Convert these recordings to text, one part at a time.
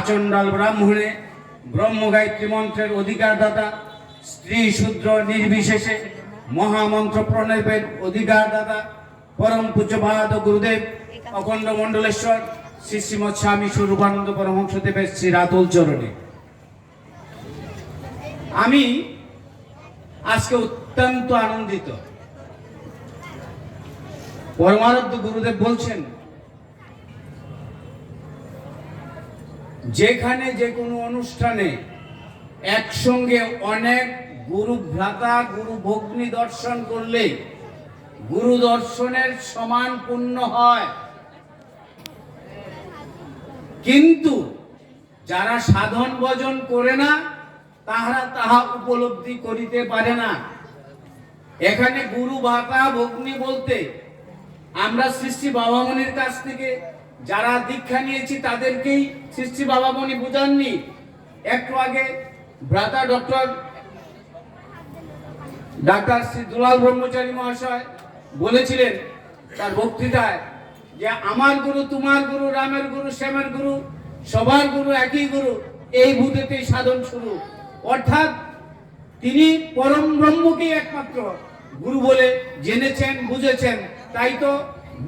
আচণ্ডাল ব্রাহ্মণে ব্রহ্মগায়ত্রী মন্ত্রের অধিকারদাতা, স্ত্রী শূদ্র নির্বিশেষে মহামন্ত্র প্রণবের অধিকারদাতা, পরম পূজ্যপাদ গুরুদেব, অখণ্ড মণ্ডলেশ্বর, শ্রী শ্রীমৎ স্বামী স্বরূপানন্দ পরমহংসদেবের শ্রী রাতুল চরণে। আমি আজকে অত্যন্ত আনন্দিত। পরমারাধ্য গুরুদেব বলছেন যেখানে যে কোনো অনুষ্ঠানে একসঙ্গে অনেক গুরু ভ্রাতা, গুরু ভগ্নী দর্শন করলে গুরু দর্শনের সমান পূর্ণ হয়। কিন্তু যারা সাধন ভজন করে না, তাহারা তাহা উপলব্ধি করিতে পারে না। এখানে গুরু ভাতা ভগ্নি বলতে আমরা সৃষ্টি বাবা বাবামণির কাছ থেকে যারা দীক্ষা নিয়েছি তাদেরকেই সৃষ্টি বাবামণি বুঝাননি। একটু আগে ভ্রাতা ডক্টর ডাক্তার শ্রী দুলাল ব্রহ্মচারী মহাশয় বলেছিলেন তার বক্তৃতায় যে আমার গুরু, তোমার গুরু, রামের গুরু, শ্যামের গুরু, সবার গুরু, একই গুরু, এই ভূতেতেই সাধন শুরু। অর্থাৎ তিনি পরম ব্রহ্মকে একমাত্র গুরু বলে জেনেছেন, বুঝেছেন। তাই তো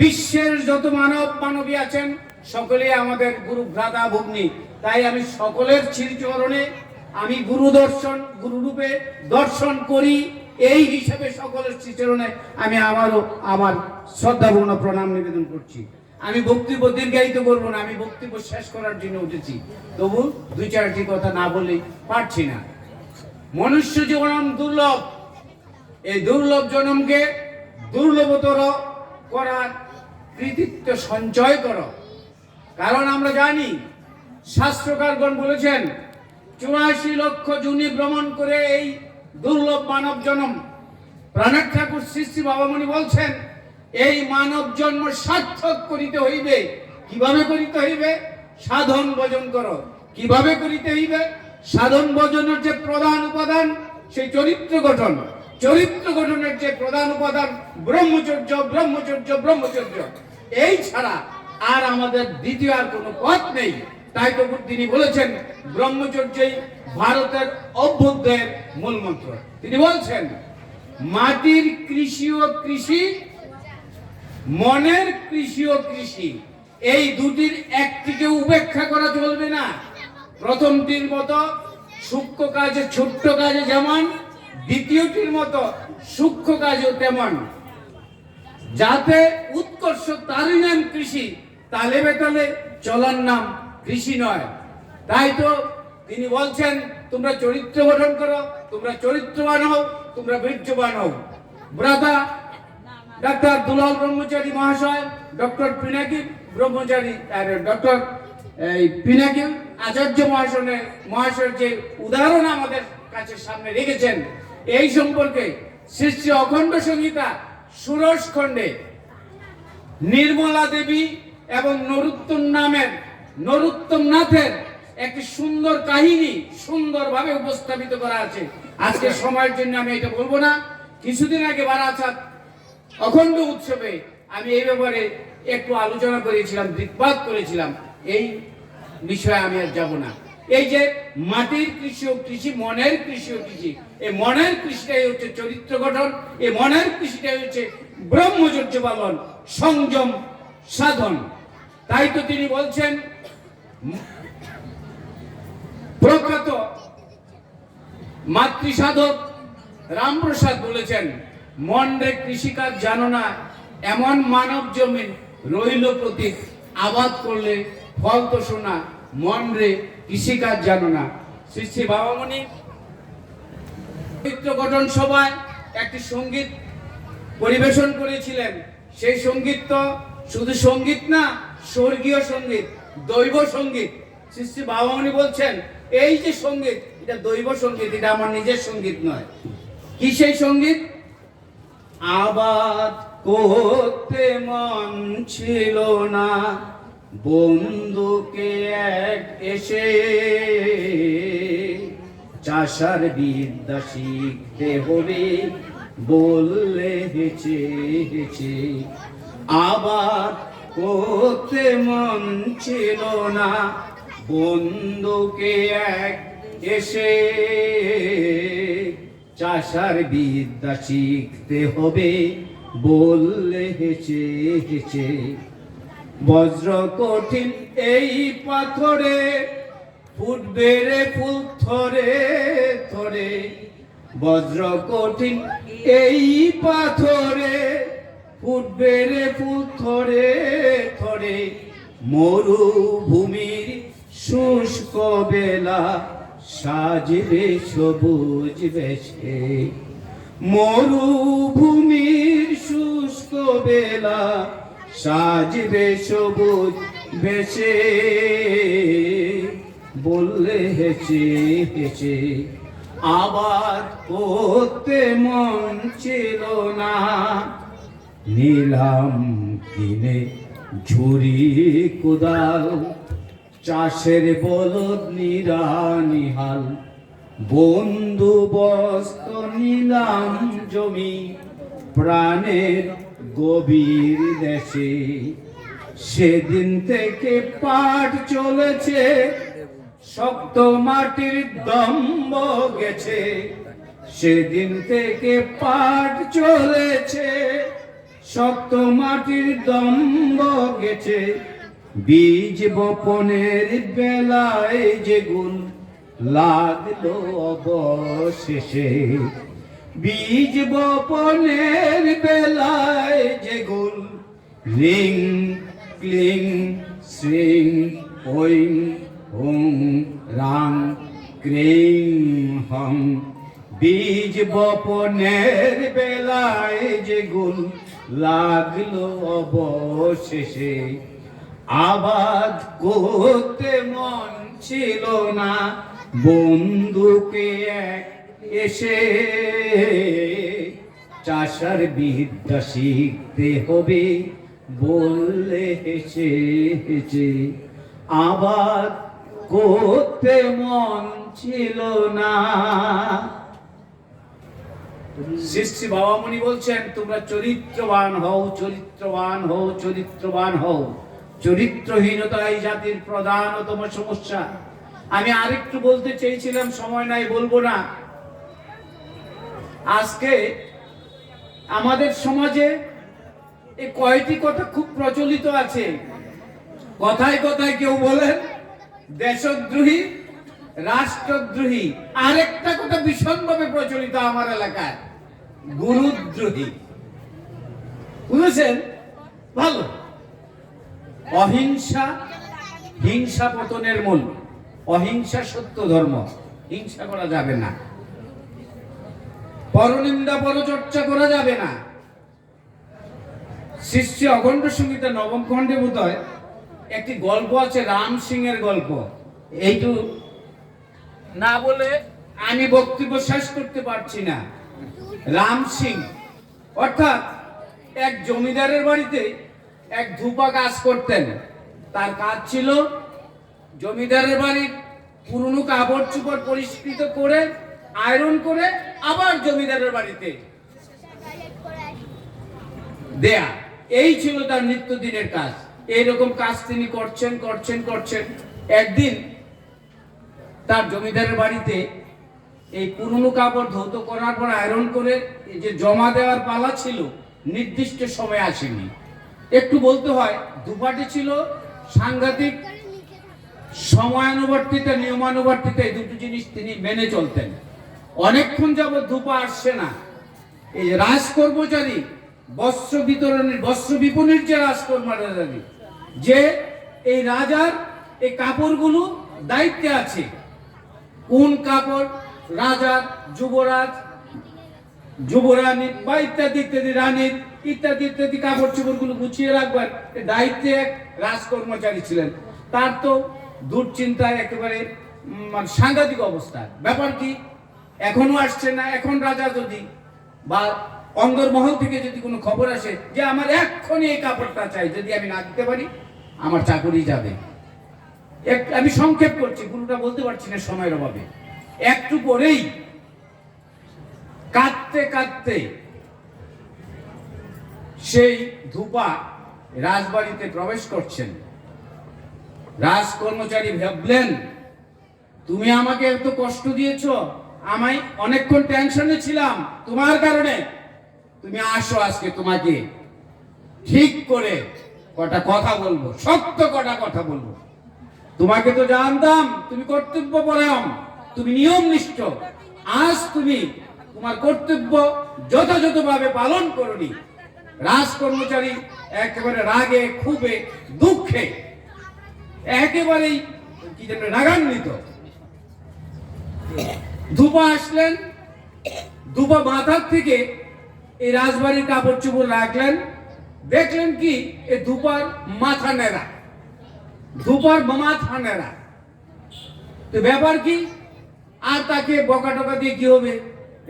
বিশ্বের যত মানব মানবী আছেন সকলেই আমাদের গুরু ভ্রাতা ভগ্নী। তাই আমি সকলের চিরচরণে আমি গুরু দর্শন, গুরু রূপে দর্শন করি। এই হিসেবে সকলের চিচরণে আমি আমারও আমার শ্রদ্ধাপূর্ণ প্রণাম নিবেদন করছি। আমি বক্তব্য দীর্ঘায়িত করব না, আমি বক্তব্য শেষ করার জন্য উঠেছি। তবু দুই চারটি কথা না বলেই পারছি না। মনুষ্য জীবন দুর্লভ। এই দুর্লভ জনমকে দুর্লভতর করার কৃতিত্ব সঞ্চয় করো। কারণ আমরা জানি, শাস্ত্রকারগণ বলেছেন, চুরাশি লক্ষ জুনি ভ্রমণ করে এই দুর্লভ মানব জন্ম। প্রাণের ঠাকুর সৃষ্টি বাবামণি বলছেন, এই মানব জন্ম সার্থক করিতে হইবে। কীভাবে করিতে হইবে? সাধন ভজন করো। কীভাবে করিতে হইবে? সাধন ভজনের যে প্রধান উপাদান, সেই চরিত্র গঠন। চরিত্র গঠনের যে প্রধান উপাদান, ব্রহ্মচর্য ব্রহ্মচর্য ব্রহ্মচর্য, এই ছাড়া আর আমাদের দ্বিতীয় আর কোনো পথ নেই। তাই তো তিনি বলেছেন, ব্রহ্মচর্যই ভারতের অভ্যুদয়ের মূল মন্ত্র। তিনি বলছেন, মাটির কৃষি ও কৃষি, মনের কৃষি ও কৃষি, এই দুটির একটিকে উপেক্ষা করা চলবে না। প্রথমটির মতো সূক্ষ্ম কাজে, ছোট্ট কাজে যেমন দ্বিতীয়টির মতো সূক্ষ্ম কাজও তেমন। যাতে উৎকর্ষ তারই নাম কৃষি, তালে বেতালে চলার নাম কৃষি নয়। তাই তো তিনি বলছেন, তোমরা চরিত্র গঠন করো, তোমরা চরিত্রবান হও, তোমরা বীর্যবান হও। ব্রাদা ডাক্তার দুলাল ব্রহ্মচারী মহাশয়, ডক্টর পিনাকি ব্রহ্মচারী, আর ডক্টর, এই পিনাকি আচার্য মহাশয়ের মহাশয়ের যে উদাহরণ আমাদের কাছে সামনে রেখেছেন এই সম্পর্কে শ্রী অখণ্ড সংহিতা ষোড়শ খণ্ডে। নির্মলা দেবী এবং নরুত্তম নামের, নরুত্তম নাথের একটি সুন্দর কাহিনী সুন্দরভাবে উপস্থাপিত করা আছে। আজকে সময়ের জন্য আমি এটা বলব না। কিছুদিন আগে বারাসাত অখণ্ড উৎসবে আমি এই ব্যাপারে একটু আলোচনা করেছিলাম, দিকপাত করেছিলাম। এই বিষয়ে আমি আর যাব না। এই যে মাটির কৃষি ও কৃষি, মনের কৃষি ও কৃষি এই মনের কৃষিটাই হচ্ছে চরিত্র গঠন এই মনের কৃষিটাই হচ্ছে ব্রহ্মচর্য পালন, সংযম সাধন। তাই তো তিনি বলছেন, প্রখ্যাত মাতৃসাধক রামপ্রসাদ বলেছেন মন রে কৃষিকাজ জানো না, এমন মানব জমিন রইল প্রতীক, আবাদ করলে ফল তো শোনা মন রে কৃষিকাজ জানো না। শ্রী শ্রী বাবামণি চরিত্র গঠন সভায় একটি সংগীত পরিবেশন করেছিলেন। সেই সংগীত তো শুধু সংগীত না, স্বর্গীয় সংগীত, দৈব সংগীত। শ্রী বাবামণি বলছেন, এই যে সংগীত, এটা দৈব সংগীত, এটা আমার নিজের সংগীত নয়। কি সেই সংগীত? আবাদ করতে মন ছিল না, বন্ধুকে এক এসে চাষার বিদ্যা শিখতে হবে। বললে হেছে হেছে আবার করতে মন ছিল না। বন্ধুকে এক এসে চাষার বিদ্যা শিখতে হবে। বললে হেসে হেসে বজ্র কঠিন এই পাথরে ফুটবে রে ফুল থরে থরে বজ্র কঠিন এই পাথরে। ফুটবে রে ফুল থরে থরে, মরুভূমির শুষ্ক বেলা সাজবে সবুজ বেশে। মরুভূমির শুষ্ক বেলা সাজবে সবুজ বেশে। বললে হেসে হেসে আবার করতে মন ছিল না। নিলাম কিনে ঝুরি কোদাল, চাষের বলদ নিরানিহাল বন্ধু বস্ত নিলাম জমি, প্রাণের গভীর দেশে। সেদিন থেকে পাঠ চলেছে শক্ত মাটির দম্ব গেছে। সেদিন থেকে পাট চলেছে। শক্ত মাটির দম্ব গেছে। বীজ বপনের বেলায় যেগুন লাগল অবশেষে। বীজ বপনের বেলায় যেগুন রিং, ক্লিং, শ্রিং, ওইং হুং রাং ক্রিং হং বীজ বপনের বেলায় যেগুন লাগল অবশেষে, আবাদ করতে মন ছিল না, বন্ধুকে এসে। চাষার বিদ্যা শিখতে হবে বললে হেসে হেসে আবার করতে মন ছিল না। শ্রী বাবামণি বলছেন, তোমরা চরিত্রবান হও চরিত্রবান হও চরিত্রবান হও। চরিত্রহীনতাই জাতির প্রধানতম সমস্যা। আমি আরেকটু বলতে চেয়েছিলাম, সময় নাই, বলব না। আজকে আমাদের সমাজে এই কয়টি কথা খুব প্রচলিত আছে। কথায় কথায় কেউ বলেন দেশদ্রোহী, রাষ্ট্রদ্রোহী, আরেকটা কথা ভীষণভাবে প্রচলিত আমার এলাকায়, গুরুদ্রোহী। বুঝেছেন? ভালো। অহিংসা, হিংসা পতনের মূল। অহিংসা সত্য ধর্ম। হিংসা করা যাবে না। পরনিন্দা, পরচর্চা করা যাবে না। শিষ্য অখণ্ড সঙ্গীতা নবম খণ্ডে বোধ হয় একটি গল্প আছে রাম সিং এর গল্প। এইটু না বলে আমি বক্তব্য শেষ করতে পারছি না। রাম সিং অর্থাৎ এক জমিদারের বাড়িতে এক ধূপা কাজ করতেন। তার কাজ ছিল জমিদারের বাড়ির পুরনো কাপড় চোপড় পরিষ্কৃত করে আয়রন করে আবার জমিদারের বাড়িতে দেয়া। এই ছিল তার নিত্যদিনের কাজ। এইরকম কাজ তিনি করছেন করছেন করছেন। একদিন তার জমিদারের বাড়িতে এই পুরনো কাপড় ধৌত করার পর আয়রন করে যে জমা দেওয়ার পালা ছিল, নির্দিষ্ট সময় আসেনি। একটু বলতে হয়, দুপাটি ছিল সাংঘাতিক সময়ানুবর্তিতা, নিয়মানুবর্তিতা, এই দুটো জিনিস তিনি মেনে চলতেন। অনেকক্ষণ যাবৎ ধূপা আসছে না। এই রাজ কর্মচারী বস্ত্র বিতরণের, বস্ত্র বিপণীর যে রাজকর্মচারী যে এই রাজার এই কাপড়গুলো দায়িত্বে আছে। কোন কাপড়? রাজার, যুবরাজ, যুবরানী বা ইত্যাদি ইত্যাদি রানীর ইত্যাদি ইত্যাদি কাপড় চোপড়গুলো গুছিয়ে রাখবার দায়িত্বে এক রাজকর্মচারী ছিলেন। তার তো দুশ্চিন্তায় একেবারে মানে সাংঘাতিক অবস্থা। ব্যাপার কি? এখনও আসছে না, এখন রাজা যদি বা অন্দরমহল থেকে যদি কোনো খবর আসে যে আমার এক্ষুনি এই কাপড়টা চাই, যদি আমি না দিতে পারি, আমার চাকরি যাবে। এক- আমি সংক্ষেপ করছি পুরোটা বলতে পারছি না সময়ের অভাবে। একটু পরেই কাঁদতে কাঁদতে সেই ধূপা রাজবাড়িতে প্রবেশ করছেন। রাজ কর্মচারী ভাবলেন, তুমি আমাকে এত কষ্ট দিয়েছ, আমায় অনেকক্ষণ টেনশনে ছিলাম, তোমার কারণে তুমি আসো আজকে তোমাকে। ঠিক করে কটা কথা বলব সত্য কটা কথা বলব। তোমাকে তো জানতাম, তুমি কর্তব্য পরায়ণ, তুমি নিয়ম নিষ্ঠ আজ তুমি তোমার কর্তব্য যথাযথভাবে পালন করনি। রাজ কর্মচারী একেবারে রাগে খুবে দুঃখে, একেবারেই কি যেন রাগান্বিত। দুপা আসলেন দুপা মাথার থেকে এই রাজবাড়ির কাপড় চোপড় রাখলেন, দেখলেন কি, এ ধুপার মাথা নেড়া ধুপার মাথা নেড়া তো ব্যাপার কি? আর তাকে বকা টকা দিয়ে কি হবে?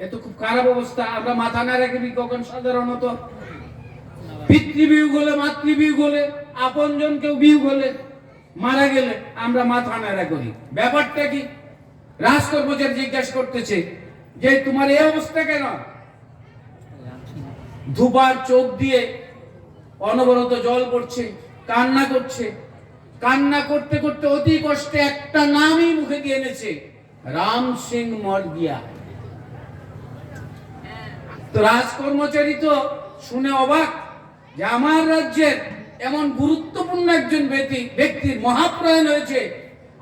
এ তো খুব খারাপ অবস্থা, আমরা মাথা না করি কখন সাধারণত? পিতৃবিয়োগ হলে মাতৃবিয়োগ হলে, আপনজন কেউ বিয়োগ হলে মারা গেলে আমরা মাথা নেড়া করি। ব্যাপারটা কি? রাজ জিজ্ঞাসা করতেছে যে, তোমার এই অবস্থা কেন? ধুপার চোখ দিয়ে অনবরত জল পড়ছে, কান্না করছে। কান্না করতে করতে অতি কষ্টে একটা নামই মুখে দিয়ে এনেছে, রাম সিং মর্গিয়া। তো রাজ কর্মচারী তো শুনে অবাক যে আমার রাজ্যের এমন গুরুত্বপূর্ণ একজন ব্যক্তি, ব্যক্তির মহাপ্রয়াণ হয়েছে।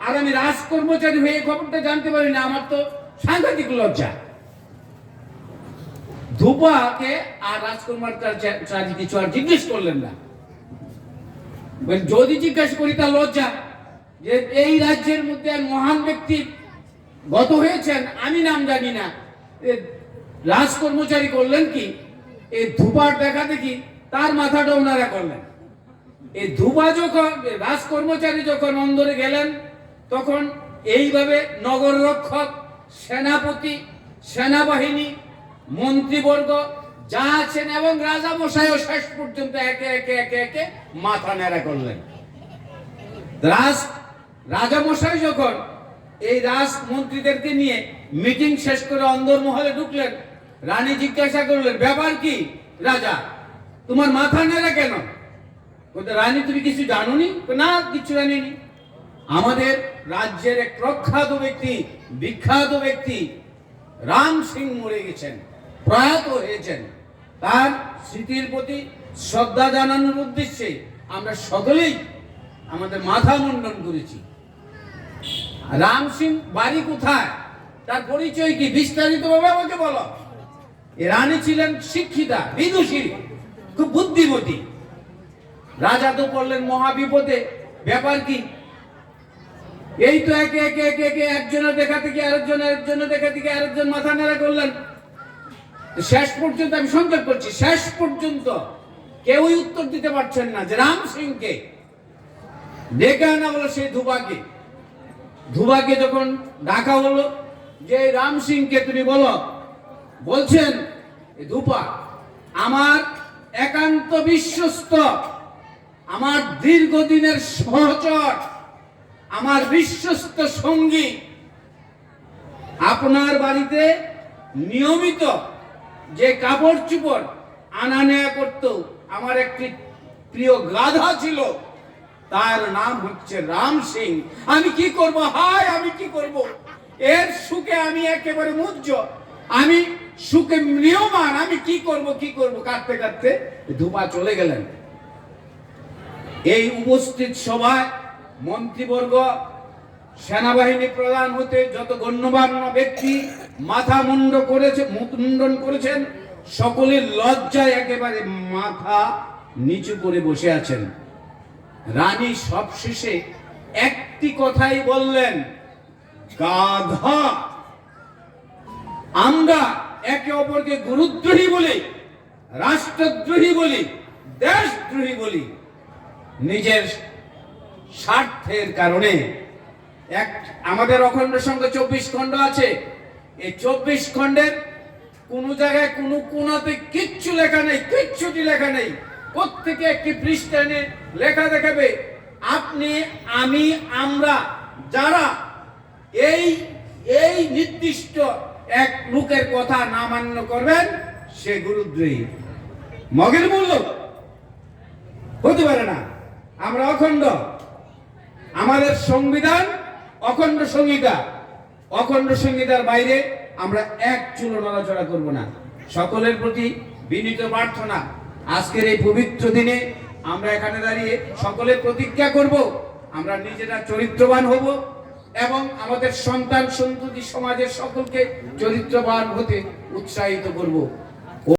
আর আমি রাজ কর্মচারী হয়ে খবরটা জানতে পারি না, আমার তো সাংঘাতিক লজ্জা। ধুপাকে আর রাজকুমারচারী কিছু আর জিজ্ঞেস করলেন না। যদি জিজ্ঞাসা করি তার লজ্জা। যে এই রাজ্যের মধ্যে মহান ব্যক্তি গত হয়েছেন, আমি নাম জানি না। রাজ কর্মচারী করলেন কি? এই ধুপার দেখা দেখি তার মাথাটা ওনারা করলেন। এই ধুপা যখন রাজ কর্মচারী যখন অন্দরে গেলেন, তখন এইভাবে নগর রক্ষক সেনাপতি, সেনাবাহিনী মন্ত্রীবর্গ, যা আছেন এবং রাজা মশাইও শেষ পর্যন্ত একে একে একে একে মাথা নেড়া করলেন। রাজ, রাজা মশাই যখন এই রাজ মন্ত্রীদেরকে নিয়ে মিটিং শেষ করে অন্দর মহলে ঢুকলেন, রানী জিজ্ঞাসা করলেন, ব্যাপার কি রাজা, তোমার মাথা নেড়া কেন? রানী, তুমি কিছু জানোনি? না, কিছু জানিনি। আমাদের রাজ্যের এক প্রখ্যাত ব্যক্তি, বিখ্যাত ব্যক্তি, রাম সিং মরে গেছেন। প্রয়াত হয়েছেন। তার স্মৃতির প্রতি শ্রদ্ধা জানানোর উদ্দেশ্যে আমরা সকলেই আমাদের মাথা মুন্ডন করেছি। রাম সিং, বাড়ি কোথায়? তার পরিচয় কি? বিস্তারিত ভাবে আমাকে বলো। রানী ছিলেন শিক্ষিতা, বিদুষী, খুব বুদ্ধিমতী। রাজা তো পড়লেন মহাবিপদে। ব্যাপার কি? এই তো একে একে একে একে একজনের দেখা থেকে আরেকজন, আরেকজনের দেখা থেকে আরেকজন মাথা নেড়া করলেন? শেষ পর্যন্ত আমি সংক্ষেপ করছি, শেষ পর্যন্ত কেউই উত্তর দিতে পারছেন না যে রাম সিংকে। ডেকে আনা হলো সেই ধুবাকে। ধুবাকে যখন ডাকা হলো যে, রাম সিংকে তুমি বলো। বলছেন ধুপা, আমার একান্ত বিশ্বস্ত, আমার দীর্ঘদিনের সহচর, আমার বিশ্বস্ত সঙ্গী, আপনার বাড়িতে নিয়মিত যে কাপড় চুপড় আনা নেয়া করত, আমার একটি প্রিয় গাধা ছিল। তার নাম হচ্ছে রাম সিং। আমি কি করব? হায়, আমি কি করব? এর সুখে আমি একেবারে মুজ্জ আমি সুখে নিয়মান। আমি কি করব কি করব? কাঁদতে কাঁদতে ধুপা চলে গেলেন। এই উপস্থিত সভায় মন্ত্রীবর্গ, সেনাবাহিনী প্রধান হতে যত গণ্যমান্য ব্যক্তি মাথা মুন্ড করেছে মুন্ডন করেছেন, সকলের লজ্জায় একেবারে মাথা নিচু করে বসে আছেন। রানী সবশেষে একটি কথাই বললেন, গাধা, আমরা একে অপরকে গুরুদ্রোহী বলি, রাষ্ট্রদ্রোহী বলি, দেশদ্রোহী বলি। নিজের স্বার্থের কারণে এক, আমাদের অখণ্ড সঙ্গে চব্বিশ খণ্ড আছে এই চব্বিশ খণ্ডের কোন জায়গায় কোনো কোনাতে কিচ্ছু লেখা নেই, কিচ্ছুটি লেখা নেই। প্রত্যেকে একটি পৃষ্ঠানে লেখা দেখাবে, আপনি, আমি, আমরা, যারা এই এই নির্দিষ্ট এক লোকের কথা না মান্য করবেন, সে গুরুদ্রোহী। মগের মূল্য হতে পারে না। আমরা অখণ্ড। আমাদের সংবিধান অখণ্ড সংহিতা অখণ্ড সংহিতার বাইরে আমরা এক চুলো নড়াচড়া করব না। সকলের প্রতি বিনীত প্রার্থনা। আজকের এই পবিত্র দিনে আমরা এখানে দাঁড়িয়ে সকলে প্রতিজ্ঞা করব, আমরা নিজেরা চরিত্রবান হব এবং আমাদের সন্তান সন্ততি সমাজের সকলকে চরিত্রবান হতে উৎসাহিত করব।